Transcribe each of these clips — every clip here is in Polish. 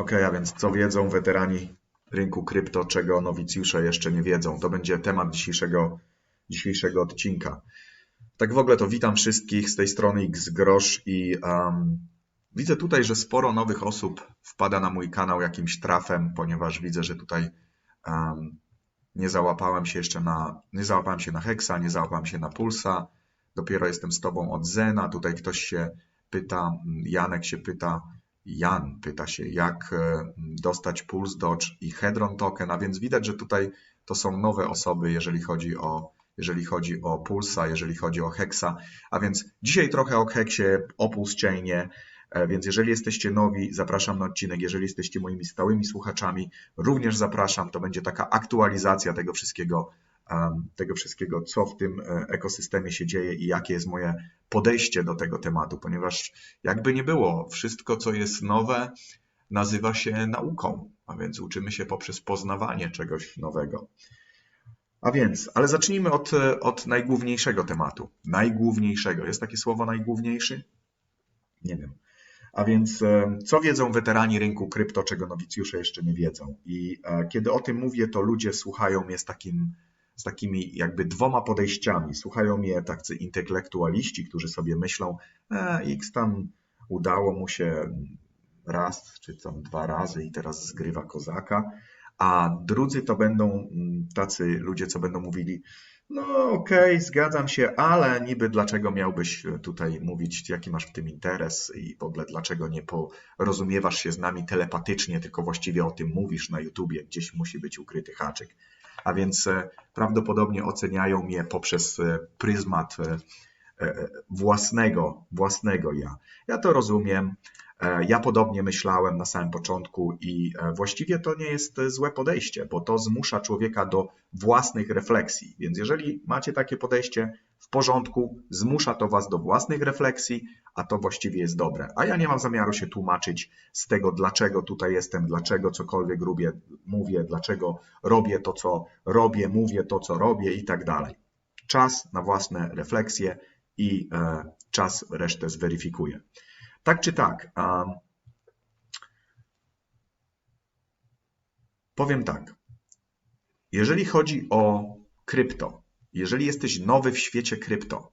Ok, a więc co wiedzą weterani rynku krypto, czego nowicjusze jeszcze nie wiedzą? To będzie temat dzisiejszego, dzisiejszego odcinka. Tak w ogóle to witam wszystkich z tej strony X Grosz i um, widzę tutaj, że sporo nowych osób wpada na mój kanał jakimś trafem, ponieważ widzę, że tutaj um, nie załapałem się jeszcze na, nie załapałem się na Hexa, nie załapałem się na Pulsa, dopiero jestem z tobą od Zena, tutaj ktoś się pyta, Janek się pyta, Jan pyta się, jak e, dostać Pulse Dodge i Hedron Token, a więc widać, że tutaj to są nowe osoby, jeżeli chodzi o, jeżeli chodzi o Pulsa, jeżeli chodzi o Hexa, a więc dzisiaj trochę o Hexie, o Pulse Chainie, e, więc jeżeli jesteście nowi, zapraszam na odcinek. Jeżeli jesteście moimi stałymi słuchaczami, również zapraszam. To będzie taka aktualizacja tego wszystkiego, tego wszystkiego, co w tym e, ekosystemie się dzieje i jakie jest moje podejście do tego tematu, ponieważ jakby nie było, wszystko co jest nowe nazywa się nauką, a więc uczymy się poprzez poznawanie czegoś nowego. A więc, ale zacznijmy od, od najgłówniejszego tematu. Najgłówniejszego. Jest takie słowo najgłówniejszy? Nie wiem. A więc, e, co wiedzą weterani rynku krypto, czego nowicjusze jeszcze nie wiedzą? I e, kiedy o tym mówię, to ludzie słuchają mnie z takim z takimi jakby dwoma podejściami. Słuchają mnie tacy intelektualiści, którzy sobie myślą, e, X tam udało mu się raz czy tam dwa razy i teraz zgrywa kozaka, a drudzy to będą mm, tacy ludzie, co będą mówili, no okej, okay, zgadzam się, ale niby dlaczego miałbyś tutaj mówić, jaki masz w tym interes i w ogóle dlaczego nie porozumiewasz się z nami telepatycznie, tylko właściwie o tym mówisz na YouTubie, gdzieś musi być ukryty haczyk a więc e, prawdopodobnie oceniają mnie poprzez e, pryzmat e, własnego, własnego ja. Ja to rozumiem. Ja podobnie myślałem na samym początku i właściwie to nie jest złe podejście, bo to zmusza człowieka do własnych refleksji. Więc jeżeli macie takie podejście, porządku, zmusza to was do własnych refleksji, a to właściwie jest dobre. A ja nie mam zamiaru się tłumaczyć z tego, dlaczego tutaj jestem, dlaczego cokolwiek robię, mówię, dlaczego robię to, co robię, mówię to, co robię i tak dalej. Czas na własne refleksje i e, czas resztę zweryfikuje. Tak czy tak, powiem tak. Jeżeli chodzi o krypto, jeżeli jesteś nowy w świecie krypto,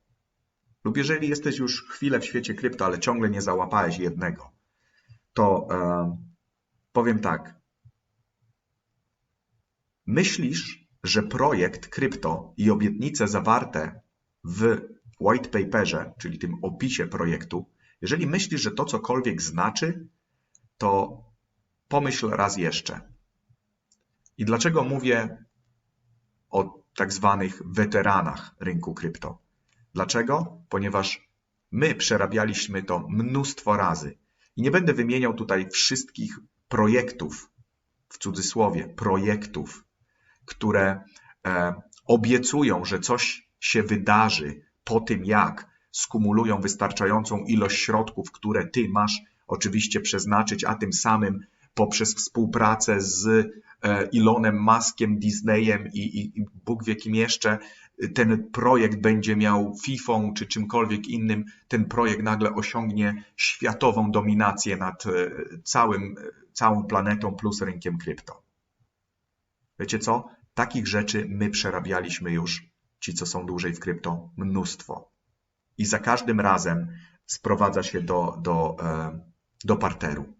lub jeżeli jesteś już chwilę w świecie krypto, ale ciągle nie załapałeś jednego, to e, powiem tak. Myślisz, że projekt krypto i obietnice zawarte w white paperze, czyli tym opisie projektu, jeżeli myślisz, że to cokolwiek znaczy, to pomyśl raz jeszcze. I dlaczego mówię o tak zwanych weteranach rynku krypto? Dlaczego? Ponieważ my przerabialiśmy to mnóstwo razy. I nie będę wymieniał tutaj wszystkich projektów, w cudzysłowie, projektów, które e, obiecują, że coś się wydarzy po tym, jak skumulują wystarczającą ilość środków, które ty masz oczywiście przeznaczyć, a tym samym poprzez współpracę z Elonem Muskiem, Disneyem i, i, i Bóg wie kim jeszcze, ten projekt będzie miał FIFA czy czymkolwiek innym, ten projekt nagle osiągnie światową dominację nad e, całym, całą planetą plus rynkiem krypto. Wiecie co? Takich rzeczy my przerabialiśmy już, ci co są dłużej w krypto, mnóstwo. I za każdym razem sprowadza się do, do, e, do parteru.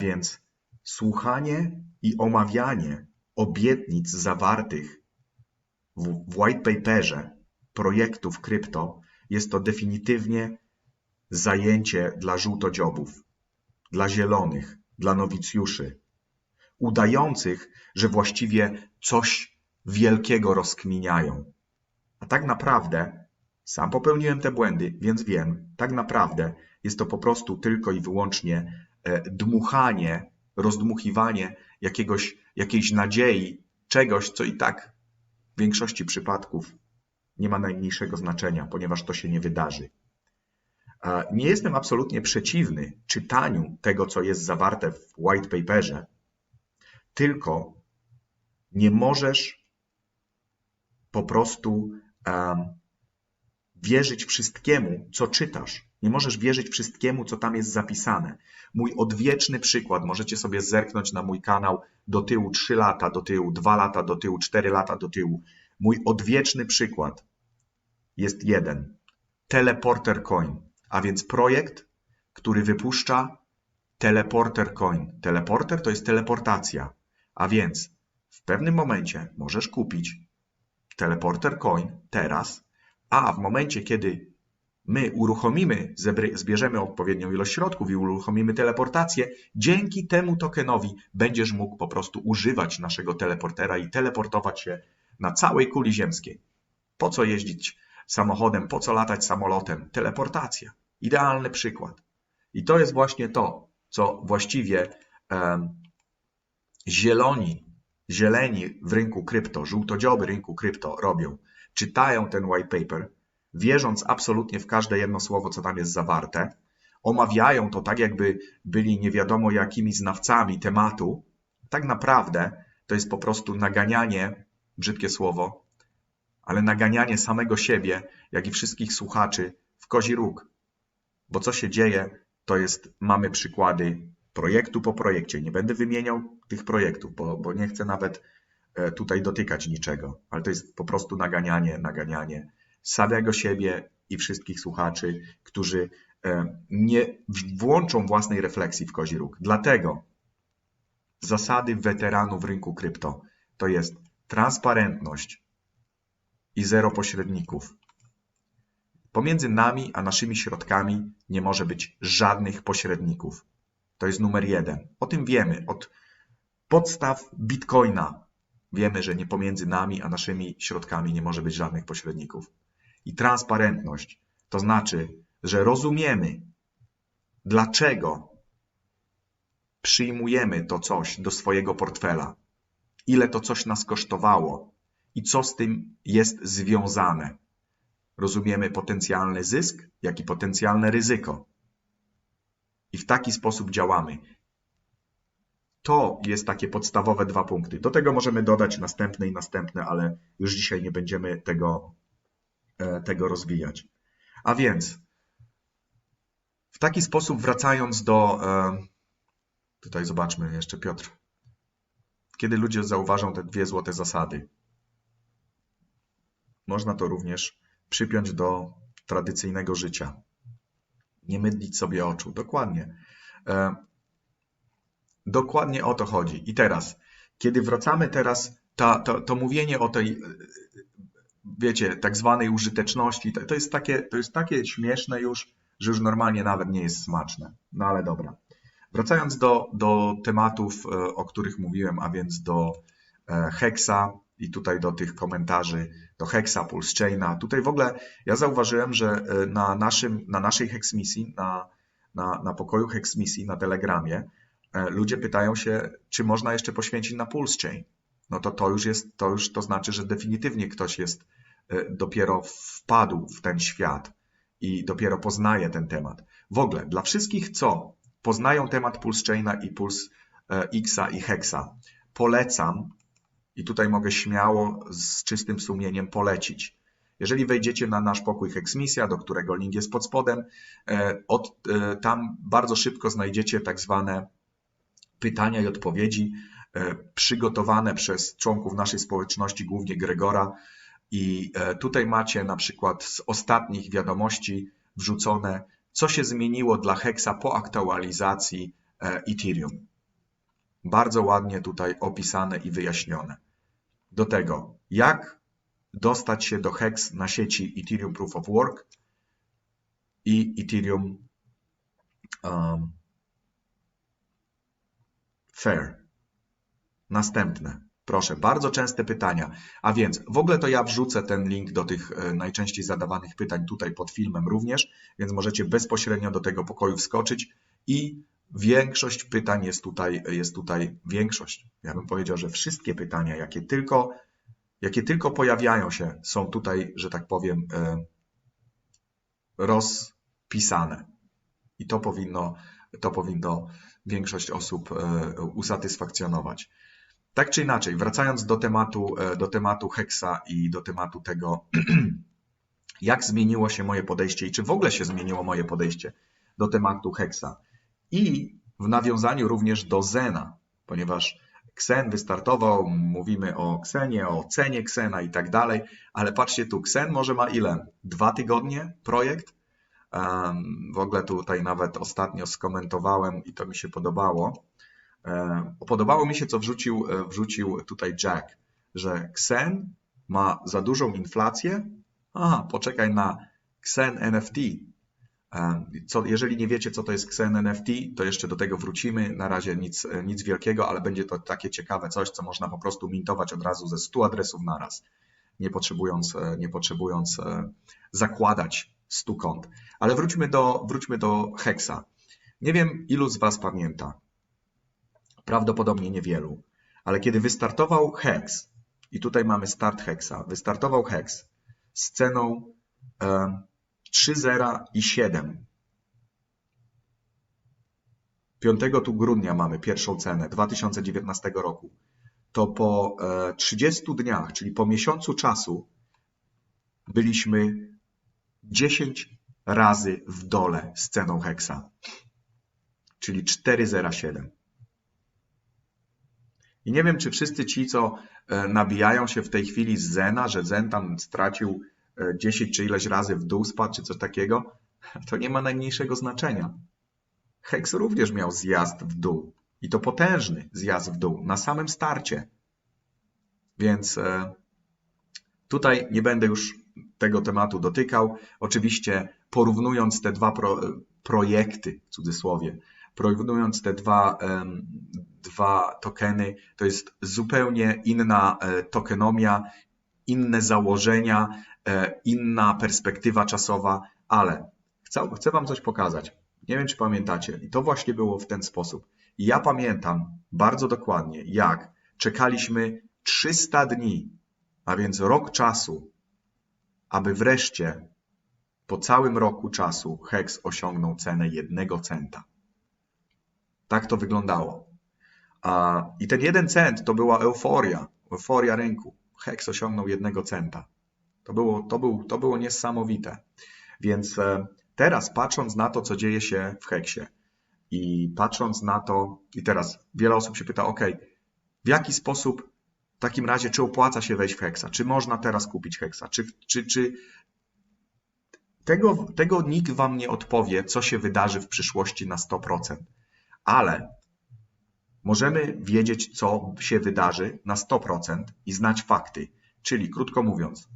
Więc słuchanie i omawianie obietnic zawartych w white paperze projektów krypto jest to definitywnie zajęcie dla żółtodziobów, dla zielonych, dla nowicjuszy, udających, że właściwie coś wielkiego rozkminiają. A tak naprawdę, sam popełniłem te błędy, więc wiem, tak naprawdę jest to po prostu tylko i wyłącznie e, dmuchanie, rozdmuchiwanie jakiegoś, jakiejś nadziei, czegoś, co i tak w większości przypadków nie ma najmniejszego znaczenia, ponieważ to się nie wydarzy. Nie jestem absolutnie przeciwny czytaniu tego, co jest zawarte w white paperze, tylko nie możesz po prostu wierzyć wszystkiemu, co czytasz, Nie możesz wierzyć wszystkiemu, co tam jest zapisane. Mój odwieczny przykład, możecie sobie zerknąć na mój kanał do tyłu 3 lata, do tyłu 2 lata, do tyłu 4 lata, do tyłu. Mój odwieczny przykład jest jeden. Teleporter Coin, a więc projekt, który wypuszcza Teleporter Coin. Teleporter to jest teleportacja, a więc w pewnym momencie możesz kupić Teleporter Coin teraz, a w momencie, kiedy my uruchomimy, zbierzemy odpowiednią ilość środków i uruchomimy teleportację, dzięki temu tokenowi będziesz mógł po prostu używać naszego teleportera i teleportować się na całej kuli ziemskiej. Po co jeździć samochodem, po co latać samolotem? Teleportacja. Idealny przykład. I to jest właśnie to, co właściwie um, zieloni, zieleni w rynku krypto, żółtodzioby rynku krypto robią. Czytają ten white paper, wierząc absolutnie w każde jedno słowo, co tam jest zawarte, omawiają to tak, jakby byli nie wiadomo jakimi znawcami tematu. Tak naprawdę to jest po prostu naganianie, brzydkie słowo, ale naganianie samego siebie, jak i wszystkich słuchaczy w kozi róg. Bo co się dzieje, to jest, mamy przykłady projektu po projekcie. Nie będę wymieniał tych projektów, bo, bo nie chcę nawet e, tutaj dotykać niczego, ale to jest po prostu naganianie, naganianie samego siebie i wszystkich słuchaczy, którzy e, nie włączą własnej refleksji w kozi róg. Dlatego zasady weteranów rynku krypto to jest transparentność i zero pośredników. Pomiędzy nami a naszymi środkami nie może być żadnych pośredników. To jest numer jeden. O tym wiemy od podstaw Bitcoina. Wiemy, że nie pomiędzy nami a naszymi środkami nie może być żadnych pośredników i transparentność. To znaczy, że rozumiemy, dlaczego przyjmujemy to coś do swojego portfela, ile to coś nas kosztowało i co z tym jest związane. Rozumiemy potencjalny zysk, jak i potencjalne ryzyko. I w taki sposób działamy. To jest takie podstawowe dwa punkty. Do tego możemy dodać następne i następne, ale już dzisiaj nie będziemy tego tego rozwijać. A więc w taki sposób wracając do. E, tutaj zobaczmy jeszcze Piotr. Kiedy ludzie zauważą te dwie złote zasady, można to również przypiąć do tradycyjnego życia. Nie mydlić sobie oczu. Dokładnie. E, dokładnie o to chodzi. I teraz, kiedy wracamy teraz, ta, to, to mówienie o tej wiecie, tak zwanej użyteczności, to, to, jest takie, to jest takie śmieszne już, że już normalnie nawet nie jest smaczne. No ale dobra. Wracając do, do tematów, e, o których mówiłem, a więc do e, Hexa i tutaj do tych komentarzy, do Hexa, Pulse Chaina. Tutaj w ogóle ja zauważyłem, że e, na, naszym, na naszej Hex misji, na, na, na pokoju Hex misji na Telegramie, ludzie pytają się, czy można jeszcze poświęcić na Pulse no to to już jest, to już to znaczy, że definitywnie ktoś jest, dopiero wpadł w ten świat i dopiero poznaje ten temat. W ogóle dla wszystkich, co poznają temat Pulse Chaina i Pulse e, Xa i Hexa, polecam i tutaj mogę śmiało z czystym sumieniem polecić. Jeżeli wejdziecie na nasz pokój Hexmisja, do którego link jest pod spodem, e, od, tam bardzo szybko znajdziecie tak zwane pytania i odpowiedzi E, przygotowane przez członków naszej społeczności, głównie Gregora. I e, tutaj macie na przykład z ostatnich wiadomości wrzucone, co się zmieniło dla Hexa po aktualizacji e, Ethereum. Bardzo ładnie tutaj opisane i wyjaśnione. Do tego, jak dostać się do Hex na sieci Ethereum Proof of Work i Ethereum um, Fair. Następne. Proszę, bardzo częste pytania. A więc w ogóle to ja wrzucę ten link do tych e, najczęściej zadawanych pytań tutaj pod filmem również, więc możecie bezpośrednio do tego pokoju wskoczyć i większość pytań jest tutaj, jest tutaj większość. Ja bym powiedział, że wszystkie pytania, jakie tylko, jakie tylko pojawiają się, są tutaj, że tak powiem, e, rozpisane. I to powinno, to powinno większość osób e, usatysfakcjonować. Tak czy inaczej, wracając do tematu, e, do tematu Hexa i do tematu tego, jak zmieniło się moje podejście i czy w ogóle się zmieniło moje podejście do tematu Hexa. I w nawiązaniu również do Zena, ponieważ Ksen wystartował, mówimy o Ksenie, o cenie Ksena i tak dalej, ale patrzcie tu, Ksen może ma ile? Dwa tygodnie projekt? W ogóle tutaj nawet ostatnio skomentowałem i to mi się podobało. Um, podobało mi się, co wrzucił, e, wrzucił tutaj Jack, że Ksen ma za dużą inflację. Aha, poczekaj na Ksen NFT. Um, co, jeżeli nie wiecie, co to jest Xen NFT, to jeszcze do tego wrócimy. Na razie nic, nic wielkiego, ale będzie to takie ciekawe coś, co można po prostu mintować od razu ze 100 adresów naraz, nie potrzebując, e, nie potrzebując e, zakładać 100 kont. Ale wróćmy do, wróćmy do Hexa. Nie wiem, ilu z Was pamięta. Prawdopodobnie niewielu. Ale kiedy wystartował Hex, i tutaj mamy start Hexa, wystartował Hex z ceną e, 3 zera i 7. 5 tu grudnia mamy pierwszą cenę 2019 roku. To po 30 dniach, czyli po miesiącu czasu, byliśmy 10 razy w dole z ceną Hexa, czyli 4,07. I nie wiem, czy wszyscy ci, co nabijają się w tej chwili z Zena, że Zen tam stracił 10 czy ileś razy w dół spadł, czy coś takiego, to nie ma najmniejszego znaczenia. Hex również miał zjazd w dół. I to potężny zjazd w dół, na samym starcie. Więc tutaj nie będę już tego tematu dotykał. Oczywiście porównując te dwa pro, projekty, w cudzysłowie, porównując te dwa, dwa tokeny, to jest zupełnie inna e, tokenomia, inne założenia, e, inna perspektywa czasowa, ale chcę, chcę Wam coś pokazać. Nie wiem, czy pamiętacie, i to właśnie było w ten sposób. Ja pamiętam bardzo dokładnie, jak czekaliśmy 300 dni, a więc rok czasu, aby wreszcie po całym roku czasu Hex osiągnął cenę jednego centa. Tak to wyglądało. I ten jeden cent to była euforia, euforia rynku. Hex osiągnął jednego centa. To było, to, był, to było niesamowite. Więc e, teraz patrząc na to, co dzieje się w Heksie i patrząc na to, i teraz wiele osób się pyta, ok, w jaki sposób w takim razie, czy opłaca się wejść w Hexa? Czy można teraz kupić Hexa? Czy, czy, czy tego, tego nikt Wam nie odpowie, co się wydarzy w przyszłości na 100%. Ale możemy wiedzieć, co się wydarzy na 100% i znać fakty. Czyli, krótko mówiąc,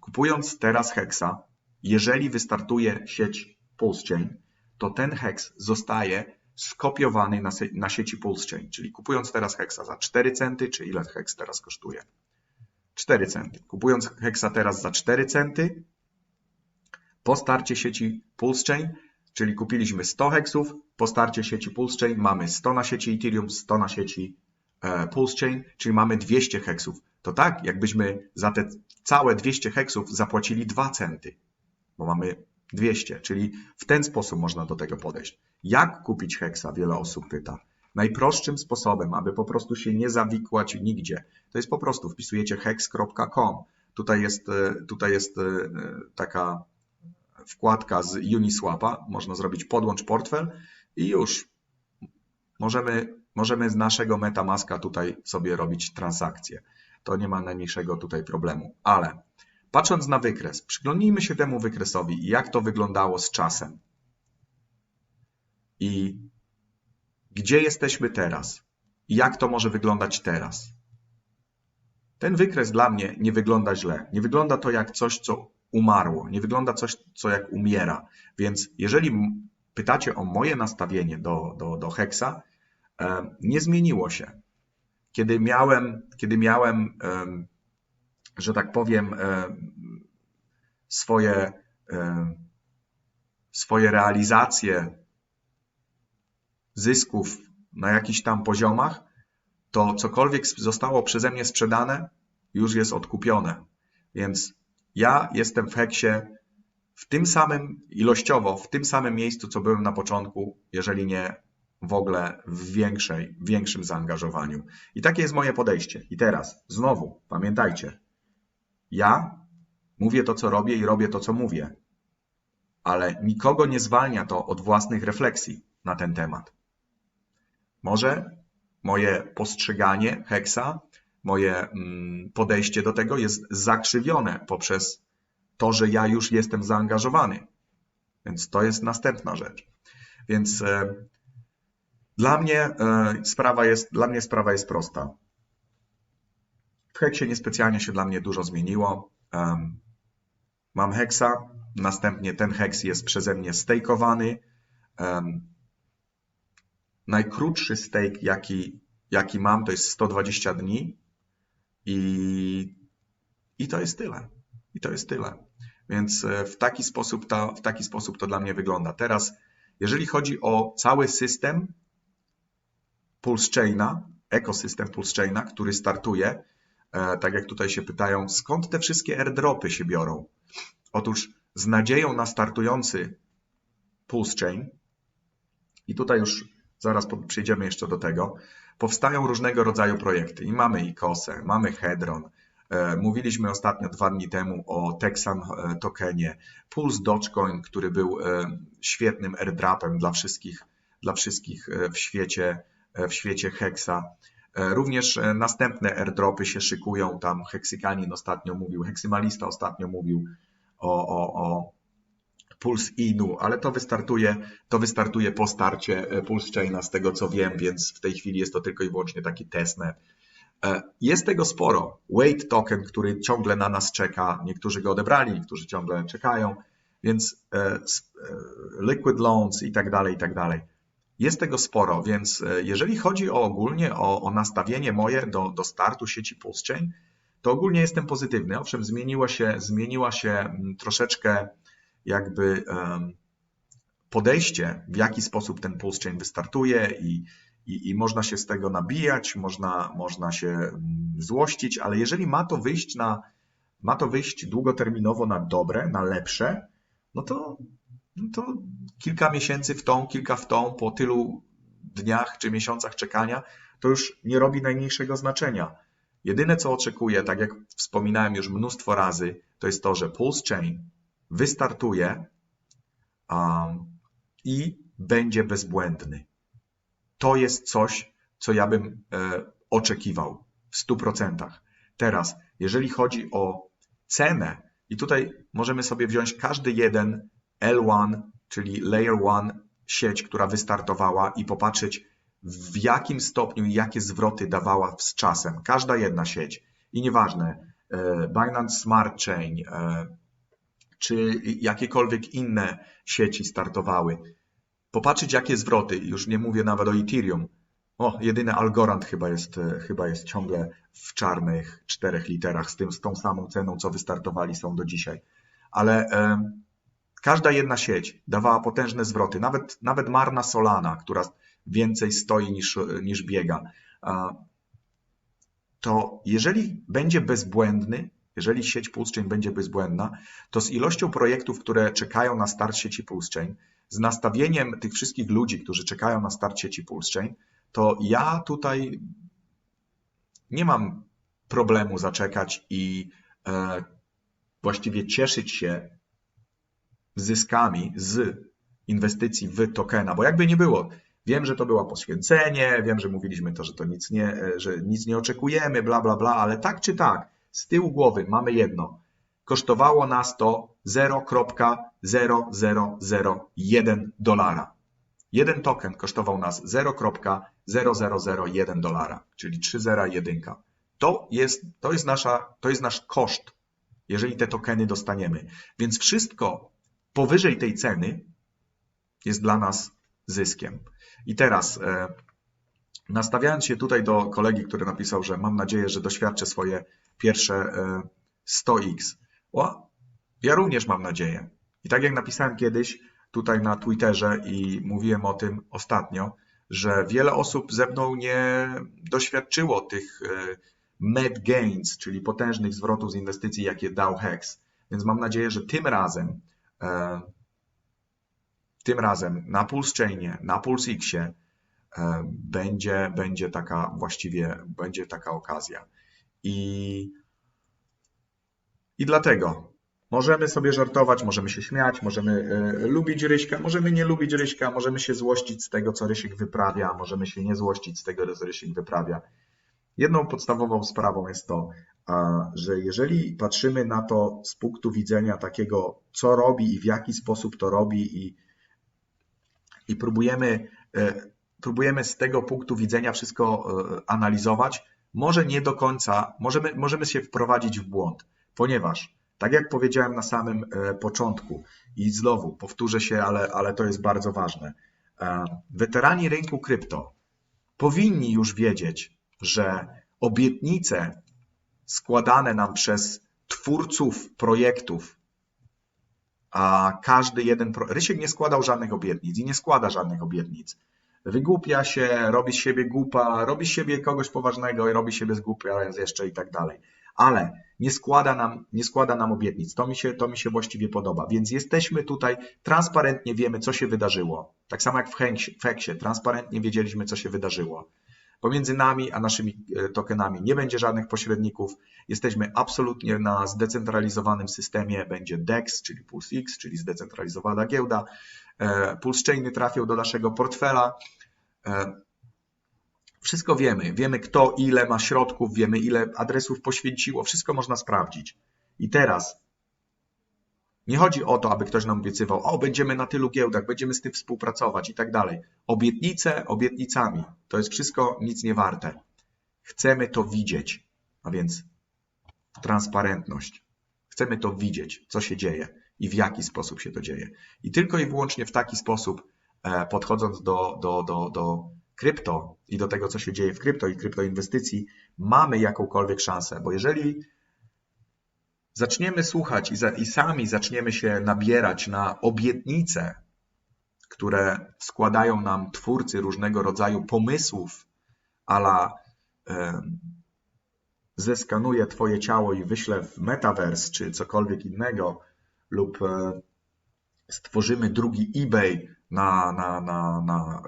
kupując teraz Hexa, jeżeli wystartuje sieć PulseChain, to ten Hex zostaje skopiowany na, sieci PulseChain. Czyli kupując teraz Hexa za 4 centy, czy ile Hex teraz kosztuje? 4 centy. Kupując Hexa teraz za 4 centy, po starcie sieci PulseChain, czyli kupiliśmy 100 heksów, po starcie sieci PulseChain mamy 100 na sieci Ethereum, 100 na sieci e, PulseChain, czyli mamy 200 heksów. To tak, jakbyśmy za te całe 200 heksów zapłacili 2 centy, bo mamy 200, czyli w ten sposób można do tego podejść. Jak kupić heksa? Wiele osób pyta. Najprostszym sposobem, aby po prostu się nie zawikłać nigdzie, to jest po prostu wpisujecie hex.com. Tutaj jest, e, tutaj jest e, taka wkładka z Uniswapa, można zrobić podłącz portfel i już możemy, możemy z naszego Metamaska tutaj sobie robić transakcje. To nie ma najmniejszego tutaj problemu. Ale patrząc na wykres, przyglądnijmy się temu wykresowi, jak to wyglądało z czasem. I gdzie jesteśmy teraz? I jak to może wyglądać teraz? Ten wykres dla mnie nie wygląda źle. Nie wygląda to jak coś, co umarło. Nie wygląda coś, co jak umiera. Więc jeżeli pytacie o moje nastawienie do, do, do Hexa, e, nie zmieniło się. Kiedy miałem, kiedy miałem że tak powiem, swoje, swoje realizacje zysków na jakichś tam poziomach, to cokolwiek zostało przeze mnie sprzedane, już jest odkupione. Więc ja jestem w Heksie w tym samym, ilościowo, w tym samym miejscu, co byłem na początku, jeżeli nie w ogóle w większej, większym zaangażowaniu. I takie jest moje podejście. I teraz, znowu, pamiętajcie, ja Mówię to, co robię i robię to, co mówię. Ale nikogo nie zwalnia to od własnych refleksji na ten temat. Może moje postrzeganie heksa, moje mm, podejście do tego jest zakrzywione poprzez to, że ja już jestem zaangażowany. Więc to jest następna rzecz. Więc e, dla mnie e, sprawa jest, dla mnie sprawa jest prosta. W heksie niespecjalnie się dla mnie dużo zmieniło. Mam heksa, następnie ten heks jest przeze mnie stejkowany. Najkrótszy stake, jaki, jaki mam, to jest 120 dni i, i to jest tyle. I to jest tyle. Więc e, w taki sposób to, w taki sposób to dla mnie wygląda. Teraz, jeżeli chodzi o cały system Pulse Chaina, ekosystem Pulse Chaina, który startuje, e, tak jak tutaj się pytają, skąd te wszystkie airdropy się biorą? Otóż z nadzieją na startujący Pulse Chain, i tutaj już zaraz przejdziemy jeszcze do tego, powstają różnego rodzaju projekty. I mamy ICOSę, mamy Hedron, e, Mówiliśmy ostatnio dwa dni temu o Texan e, tokenie, Pulse Dogecoin, który był świetnym airdropem dla wszystkich, dla wszystkich w świecie w świecie Hexa. E, również e, następne airdropy się szykują. Tam Heksykanin ostatnio mówił, Heksymalista ostatnio mówił o, o, o Pulse Inu, ale to wystartuje, to wystartuje po starcie e, Pulse Chaina, z tego co wiem, więc w tej chwili jest to tylko i wyłącznie taki testnet. Jest tego sporo. Wait token, który ciągle na nas czeka. Niektórzy go odebrali, niektórzy ciągle czekają, więc liquid loans i tak dalej, i tak dalej. Jest tego sporo, więc e, jeżeli chodzi o ogólnie o, o nastawienie moje do, do startu sieci PulseChain, to ogólnie jestem pozytywny. Owszem, zmieniła się, zmieniła się mm, troszeczkę jakby podejście, w jaki sposób ten PulseChain wystartuje i, i, i, można się z tego nabijać, można, można się złościć, ale jeżeli ma to wyjść na, ma to wyjść długoterminowo na dobre, na lepsze, no to no to kilka miesięcy w tą, kilka w tą, po tylu dniach czy miesiącach czekania, to już nie robi najmniejszego znaczenia. Jedyne, co oczekuję, tak jak wspominałem już mnóstwo razy, to jest to, że Pulse Chain wystartuje um, i będzie bezbłędny. To jest coś, co ja bym e, oczekiwał w 100%. Teraz, jeżeli chodzi o cenę, i tutaj możemy sobie wziąć każdy jeden L1, czyli Layer 1 sieć, która wystartowała i popatrzeć w jakim stopniu i jakie zwroty dawała z czasem. Każda jedna sieć. I nieważne, e, Binance Smart Chain, e, czy jakiekolwiek inne sieci startowały. Popatrzeć, jakie zwroty, już nie mówię nawet o Ethereum. O, jedyny Algorand chyba jest, e, chyba jest ciągle w czarnych czterech literach z, tym, z tą samą ceną, co wystartowali są do dzisiaj. Ale Każda jedna sieć dawała potężne zwroty, nawet, nawet marna Solana, która więcej stoi niż, niż biega. To jeżeli będzie bezbłędny, jeżeli sieć PulseChain będzie bezbłędna, to z ilością projektów, które czekają na start sieci PulseChain, z nastawieniem tych wszystkich ludzi, którzy czekają na start sieci PulseChain, to ja tutaj nie mam problemu zaczekać i e, właściwie cieszyć się zyskami z inwestycji w tokena, bo jakby nie było, wiem, że to było poświęcenie, wiem, że mówiliśmy to, że to nic nie, że nic nie oczekujemy, bla, bla, bla, ale tak czy tak, z tyłu głowy mamy jedno. Kosztowało nas to 0,0001 dolara. Jeden token kosztował nas 0,0001 dolara, czyli 3,01. To jest, to jest nasza, to jest nasz koszt, jeżeli te tokeny dostaniemy. Więc wszystko, powyżej tej ceny jest dla nas zyskiem. I teraz, e, nastawiając się tutaj do kolegi, który napisał, że mam nadzieję, że doświadczę swoje pierwsze 100x. E, o, ja również mam nadzieję. I tak jak napisałem kiedyś tutaj na Twitterze i mówiłem o tym ostatnio, że wiele osób ze mną nie doświadczyło tych e, med gains, czyli potężnych zwrotów z inwestycji, jakie dał Hex. Więc mam nadzieję, że tym razem E, tym razem na Pulse Chainie, na Pulse Xie będzie, będzie taka właściwie, będzie taka okazja. I, i dlatego Możemy sobie żartować, możemy się śmiać, możemy e, lubić Ryśka, możemy nie lubić Ryśka, możemy się złościć z tego, co Rysiek wyprawia, możemy się nie złościć z tego, co Rysiek wyprawia. Jedną podstawową sprawą jest to, że jeżeli patrzymy na to z punktu widzenia takiego, co robi i w jaki sposób to robi i, i próbujemy, e, próbujemy z tego punktu widzenia wszystko e, analizować, może nie do końca, możemy, możemy się wprowadzić w błąd, ponieważ tak jak powiedziałem na samym e, początku i znowu powtórzę się, ale, ale to jest bardzo ważne. E, Weterani rynku krypto powinni już wiedzieć, że obietnice składane nam przez twórców projektów, a każdy jeden. Rysiek nie składał żadnych obietnic i nie składa żadnych obietnic. Wygłupia się, robi z siebie głupa, robi z siebie kogoś poważnego i robi z siebie z głupia jeszcze i tak dalej. Ale nie składa nam, nie składa nam obietnic. To mi, się, to mi się właściwie podoba. Więc jesteśmy tutaj, transparentnie wiemy, co się wydarzyło. Tak samo jak w Heksie, transparentnie wiedzieliśmy, co się wydarzyło. Pomiędzy nami a naszymi e, tokenami nie będzie żadnych pośredników. Jesteśmy absolutnie na zdecentralizowanym systemie. Będzie DEX, czyli PulseX, czyli zdecentralizowana giełda. E, Pulse Chainy trafią do naszego portfela. E, wszystko wiemy. Wiemy, kto ile ma środków, wiemy, ile adresów poświęciło. Wszystko można sprawdzić. I teraz nie chodzi o to, aby ktoś nam obiecywał, o, będziemy na tylu giełdach, będziemy z tym współpracować i tak dalej. Obietnice obietnicami. To jest wszystko nic nie warte. Chcemy to widzieć, a więc transparentność. Chcemy to widzieć, co się dzieje i w jaki sposób się to dzieje. I tylko i wyłącznie w taki sposób, e, podchodząc do, do, do, do krypto i do tego, co się dzieje w krypto i kryptoinwestycji, mamy jakąkolwiek szansę, bo jeżeli zaczniemy słuchać i, za, i sami zaczniemy się nabierać na obietnice, które składają nam twórcy różnego rodzaju pomysłów, ala e, zeskanuję Twoje ciało i wyślę w metaverse czy cokolwiek innego, lub e, stworzymy drugi eBay na, na, na, na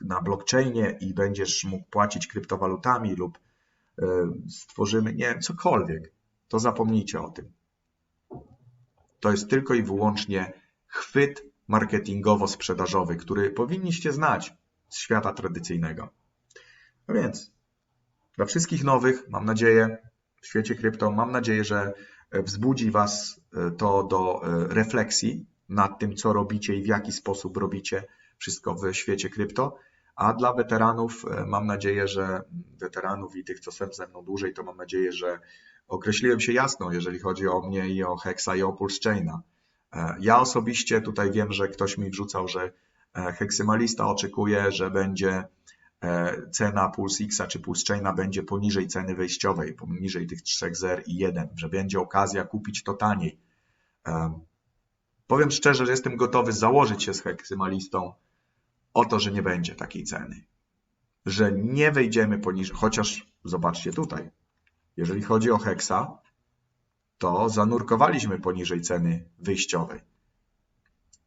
na blockchainie i będziesz mógł płacić kryptowalutami lub e, stworzymy, nie cokolwiek, to zapomnijcie o tym. To jest tylko i wyłącznie chwyt marketingowo-sprzedażowy, który powinniście znać z świata tradycyjnego. No więc, dla wszystkich nowych, mam nadzieję, w świecie krypto, mam nadzieję, że wzbudzi Was e, to do e, refleksji nad tym, co robicie i w jaki sposób robicie wszystko w świecie krypto. A dla weteranów e, mam nadzieję, że weteranów i tych, co są ze mną dłużej, to mam nadzieję, że określiłem się jasno, jeżeli chodzi o mnie i o Hexa i o Pulsechaina. E, ja osobiście tutaj wiem, że ktoś mi wrzucał, że e, heksymalista oczekuje, że będzie cena PulseXa czy Pulsechaina będzie poniżej ceny wejściowej, poniżej tych 3 zer i 1, że będzie okazja kupić to taniej. Powiem szczerze, że jestem gotowy założyć się z heksymalistą, o to, że nie będzie takiej ceny. Że nie wejdziemy poniżej, chociaż zobaczcie tutaj, jeżeli chodzi o heksa, to zanurkowaliśmy poniżej ceny wyjściowej.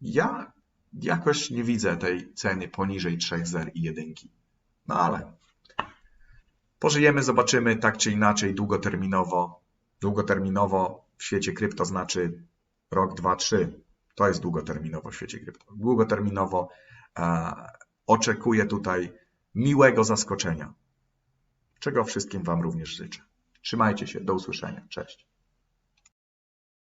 Ja jakoś nie widzę tej ceny poniżej 3 zer i jedynki. No ale pożyjemy, zobaczymy tak czy inaczej długoterminowo. Długoterminowo w świecie krypto znaczy rok, dwa, trzy. To jest długoterminowo w świecie krypto. Długoterminowo oczekuję tutaj miłego zaskoczenia, czego wszystkim Wam również życzę. Trzymajcie się, do usłyszenia. Cześć.